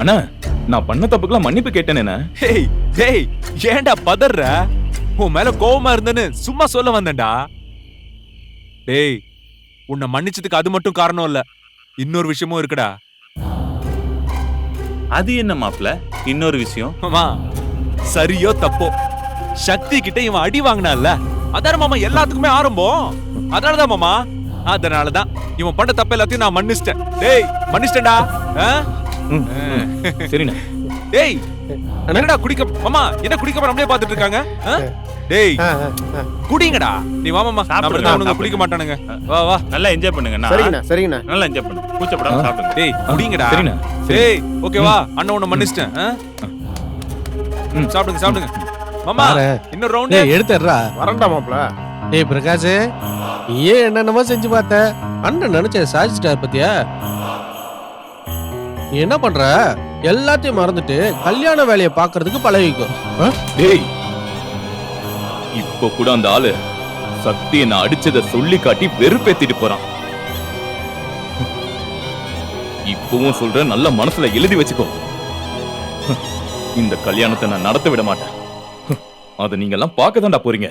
அண்ணா நான் பண்ண தப்புக்கெல்லாம் மன்னிப்பு கேட்டேனே ஹேய் டேய் ஏன்டா பதற உன் மேல கோவமா இருந்தேன்னு சும்மா சொல்ல வந்தேன்டா. டேய் உன்னை மன்னிச்சதுக்கு அது மட்டும் காரணம் இல்ல. இன்னொரு விஷயமும் இருக்குடா. அது என்ன மாப்ள இன்னொரு விஷயம். மாமா சரியோ தப்போ? சக்தி கிட்ட இவன் அடி வாங்கினான்ல. அதான மாமா எல்லாத்துக்குமே ஆரம்பம். அதனாலதான் மாமா அதனாலதான். இவன் பண்ண தப்பு எல்லாத்தையும் நான் மன்னிச்சிட்டேன். டேய் மன்னிச்சிட்டேன்டா. ஆ? சரிண்ணா. டேய் என்னடா குடிக்க மாமா என்ன குடிக்க நம்மளே பாத்துட்டு இருக்காங்க? ஆ? டேய். குடிங்கடா. நீ வா மாமா. சாப்பிடுங்க, அவனுங்க. குடிக்க மாட்டானுங்க. வா வா. நல்லா என்ஜாய் பண்ணுங்க நான் சரிங்கண்ணா சரிங்கண்ணா. நல்லா என்ஜாய் பண்ணுங்க. கூச்சப்படாம சாப்பிடுங்க. டேய் குடிங்கடா. சரிண்ணா, சரி. டேய் ஓகேவா அண்ணன் உன்னை மன்னிச்சிட்டேன். சாப்பிடுங்க சாப்பிடுங்க. மாமா. இன்னொரு ரவுண்ட் டேய் எடுத்துடுறா. வரண்டா மாப்ள டேய் பிரகாஷ் ஏன் என்னென்னமோ செஞ்சு பார்த்த. அண்ணன் நினைச்ச சாதிச்சிட்டாரு பத்தியா? நீ என்ன பண்ற? எல்லாத்தையும் மறந்துட்டு கல்யாண வேலையை பாக்குறதுக்கு பழகிக்கோ. டேய் இப்போ கூட அந்த ஆளு சக்தி என்ன அடிச்சத சொல்லி காட்டி வெறுப்பேத்திட்டு போறான். இப்பவும் சொல்றேன் நல்ல மனசுல எழுதி வச்சுக்கோ. இந்த கல்யாணத்தை நான் நடத்த விட மாட்டேன். அதை நீங்க எல்லாம் பார்க்க போறீங்க.